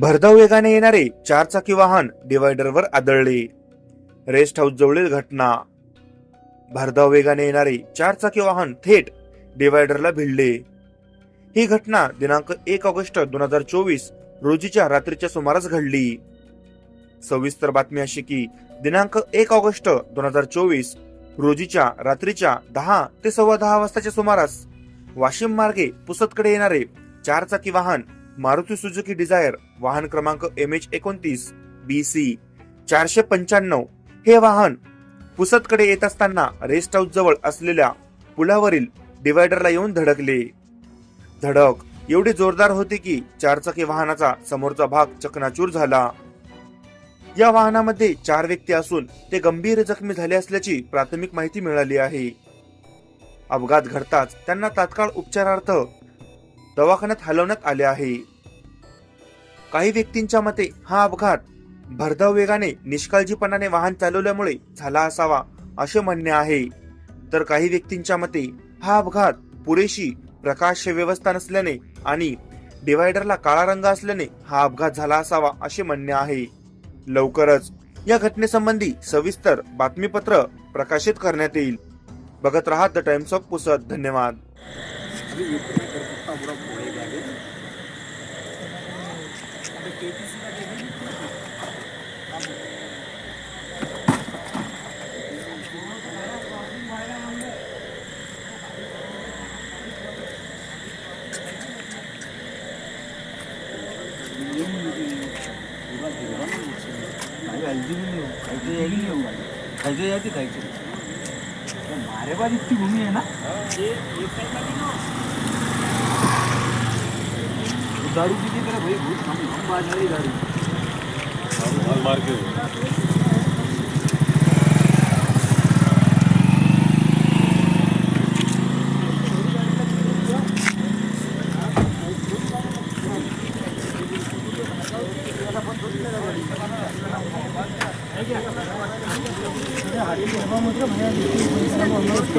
भरधाव वेगाने येणारे चारचाकी वाहन डिवायडरवर आदळले. रेस्ट हाऊस जवळील घटना. भरधाव वेगाने येणारे चारचाकी वाहन थेट डिवायडरला भिडले. ही घटना दिनांक एक ऑगस्ट दोन हजार चोवीस रोजीच्या रात्रीच्या सुमारास घडली. सविस्तर बातमी अशी की दिनांक एक ऑगस्ट दोन हजार चोवीस रोजीच्या रात्रीच्या दहा ते सव्वा दहा वाजताच्या सुमारास वाशिम मार्गे पुसदकडे येणारे चारचाकी वाहन मारुती सुझुकी डिझायर वाहन क्रमांक एम एच एकोणतीस बी सी चारशे पंच्याण्णव. हे वाहन पुसदकडे येत असताना रेस्ट हाऊस जवळ असलेल्या पुलावरील डिवायडरला येऊन धडकले. धडक. एवढी जोरदार होती की चारचाकी वाहनाचा समोरचा भाग चकनाचूर झाला. या वाहनामध्ये चार व्यक्ती असून ते गंभीर जखमी झाले असल्याची प्राथमिक माहिती मिळाली आहे. अपघात घडताच त्यांना तात्काळ उपचारार्थ दवाखान्यात हलवण्यात आले आहे. काही व्यक्तींच्या मते हा अपघात भरधाव वेगाने निष्काळजीपणाने वाहन चालवल्यामुळे झाला असावा असे म्हणणे आहे. तर काही व्यक्तींच्या मते हा अपघात पुरेशी प्रकाश व्यवस्था नसल्याने आणि डिवायडरला काळा रंग असल्याने हा अपघात झाला असावा असे म्हणणे आहे. लवकरच या घटनेसंबंधी सविस्तर बातमीपत्र प्रकाशित करण्यात येईल. बघत राहा द टाइम्स ऑफ पुसद. धन्यवाद. अभी ये पूरा करता पूरा मारे इतकी भूमी आहे ना? दारू पीने मेरा भाई बहुत कम हम आज नहीं दारू। मार के। हमारे भैया